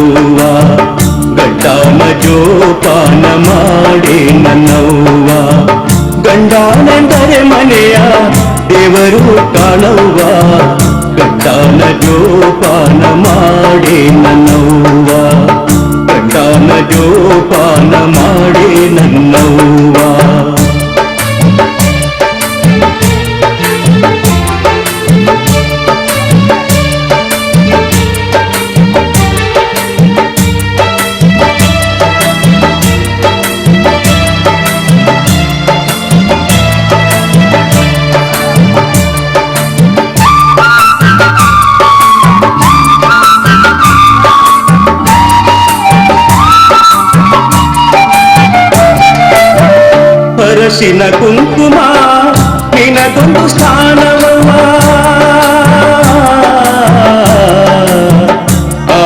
ಗಡ್ಡಾನ ಜೋಪಾನ ಮಾಡಿ ನನ್ನವ್ವ ಗಡ್ಡಾನ ಜೋಪಾನ ಮಾಡಿ ನನ್ನವ್ವ ಗಂಡಾನೆಂದರೆ ಮನೆಯ ದೇವರು ಕಾಣವ್ವ ಗಡ್ಡಾನ ಜೋಪಾನ ಮಾಡಿ ನನ್ನವ್ವ ಗಡ್ಡಾನ ಜೋಪಾನ ಮಾಡಿ ನನ್ನವ್ವ ಅರಸಿನ ಕುಂಕುಮ ನಿನಗೊಂದು ಸ್ಥಾನವವ ಆ,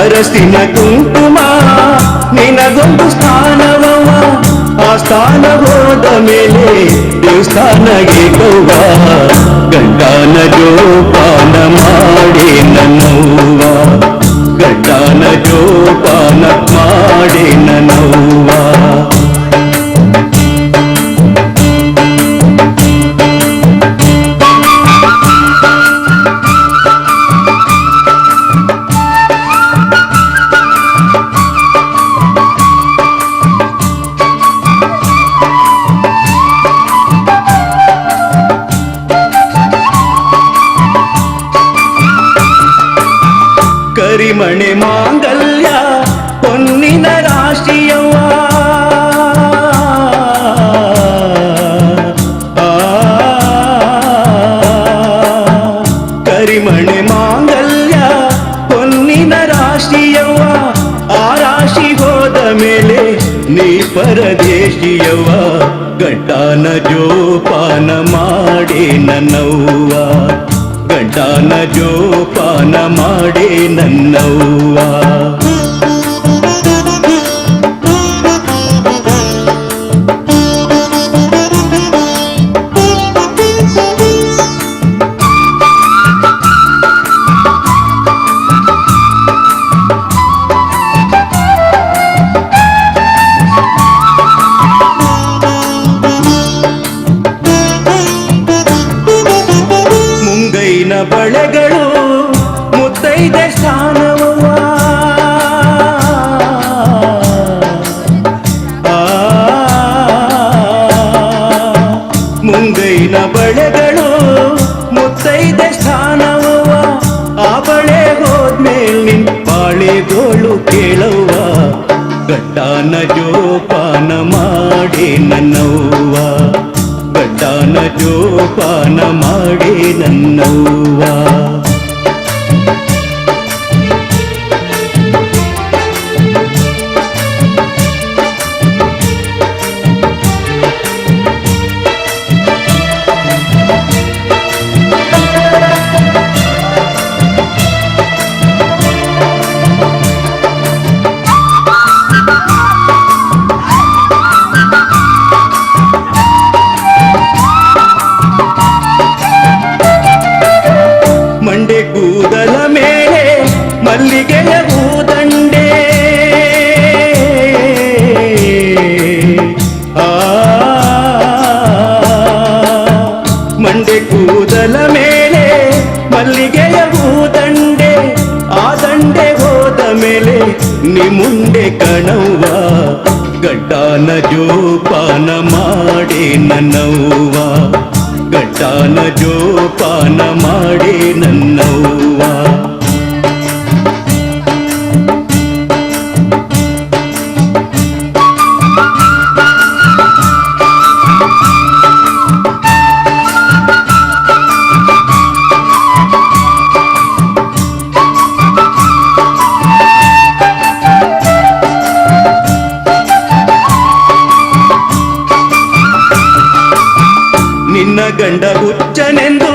ಅರಸಿನ ಕುಂಕುಮ ನಿನಗೊಂದು ಸ್ಥಾನವವ ಆ ಸ್ಥಾನ ಹೋದ ಮೇಲೆ ದೇವಸ್ಥಾನಗೆ ಕವ್ವ ಗಂಡನ ಜೋಪಾನ ಮಾಡಿ ನನ್ನವ್ವ ಕರಿಮಣೆ ಮಾಂಗಲ್ಯ ಹೊನ್ನಿನ ರಾಶಿಯವ್ವ ಆ, ಕರಿಮಣೆ ಮಾಂಗಲ್ಯ ಹೊನ್ನಿನ ರಾಶಿಯವ್ವ ಆ ರಾಶಿ ಹೋದ ಮೇಲೆ ನೀ ಪರದೇಶಿಯವ ಗಡ್ಡಾನ ಜೋಪಾನ ಮಾಡಿ ನನ್ನವ್ವ ಗಡ್ಡಾನ ಜೋಪಾನ ಮಾಡಿ ನನ್ನವ್ವ. ಬಳೆಗಳು ಮುತ್ತೈದೆ ಸ್ಥಾನವ ಮುಂಗೈನ ಬಳೆಗಳು ಮುತ್ತೈದೆ ಸ್ಥಾನವ ಆ ಬಳೆ ಹೋದ್ಮೇಲೆ ನಿನ್ ಬಾಳೆಗೋಳು ಕೇಳುವ ಗಡ್ಡಾನ ಜೋಪಾನ ಮಾಡಿ ನನ್ನವ್ವ. ಗಡ್ಡಾನ ಜೋಪಾನ ಮಾಡಿ ನನ್ನವ್ವ. ನನ್ನವ್ವ ಗಟ್ಟಾನ ಜೋಪಾನ ಮಾಡಿ ನನ್ನವ್ವ. గండ ఉచ్చనెంద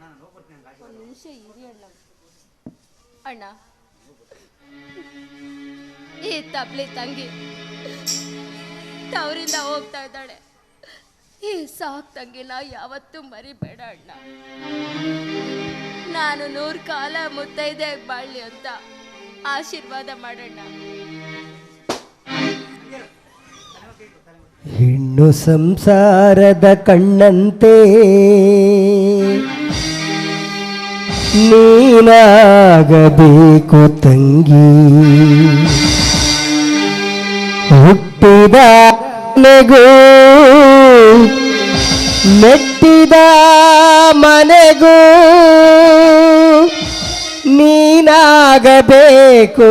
ನಿಮಿಷ ಇರಿ ಅಣ್ಣ. ಅಣ್ಣ. ಈ ತಬ್ಲಿ ತಂಗಿ. ತವರಿಂದ ಹೋಗ್ತಾ ಇದ್ದಾಳೆ. ಈ ಸಾಕ್ ತಂಗಿಲ್ಲ ಯಾವತ್ತೂ ಮರಿಬೇಡ ಅಣ್ಣ. ನಾನು ನೂರು ಕಾಲ ಮುತ್ತೈದೆ ಬಾಳ್ಲಿ ಅಂತ ಆಶೀರ್ವಾದ ಮಾಡೋಣ ಹೆಣ್ಣು ಸಂಸಾರದ ಕಣ್ಣಂತೆ ನೀನಾಗಬೇಕು ತಂಗಿ. ಹುಟ್ಟಿದ ನೆಗೂ ಮೆಟ್ಟಿದ ಮನೆಗೂ ನೀನಾಗಬೇಕು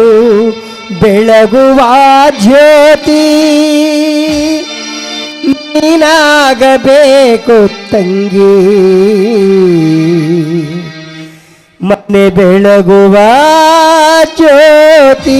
ಬೆಳಗುವ ಜ್ಯೋತಿ. ನೀನಾಗಬೇಕು ತಂಗಿ. ಮನೆ ಬೆಳಗುವ ಜ್ಯೋತಿ.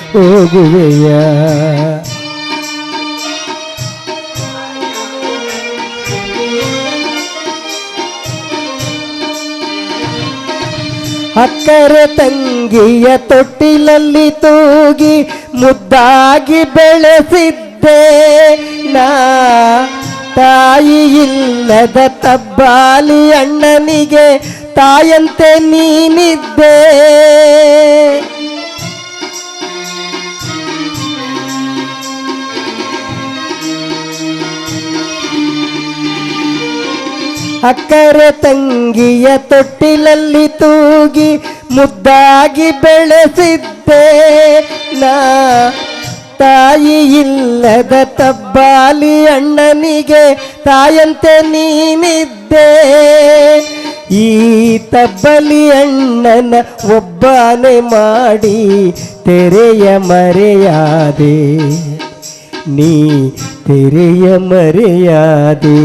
ಹೋಗುವೆಯ? ಅಕ್ಕರೆ ತಂಗಿಯ ತೊಟ್ಟಿಲಲ್ಲಿ ತೂಗಿ ಮುದ್ದಾಗಿ ಬೆಳೆಸಿದ್ದೆ. ನಾ ತಾಯಿ ಇಲ್ಲದ ತಬ್ಬಾಲಿ ಅಣ್ಣನಿಗೆ ತಾಯಂತೆ ನೀನಿದ್ದೆ. ಅಕ್ಕರೆ ತಂಗಿಯ ತೊಟ್ಟಿಲಲ್ಲಿ ತೂಗಿ ಮುದ್ದಾಗಿ ಬೆಳೆಸಿದ್ದೆ. ನಾ ತಾಯಿ ಇಲ್ಲದ ತಬ್ಬಾಲಿ ಅಣ್ಣನಿಗೆ ತಾಯಂತೆ ನೀನಿದ್ದೆ. ಈ ತಬ್ಬಲಿ ಅಣ್ಣನ ಒಬ್ಬನೇ ಮಾಡಿ ತೆರೆಯ ಮರೆಯಾದೆ. ನೀ ತೆರೆಯ ಮರೆಯಾದೆ.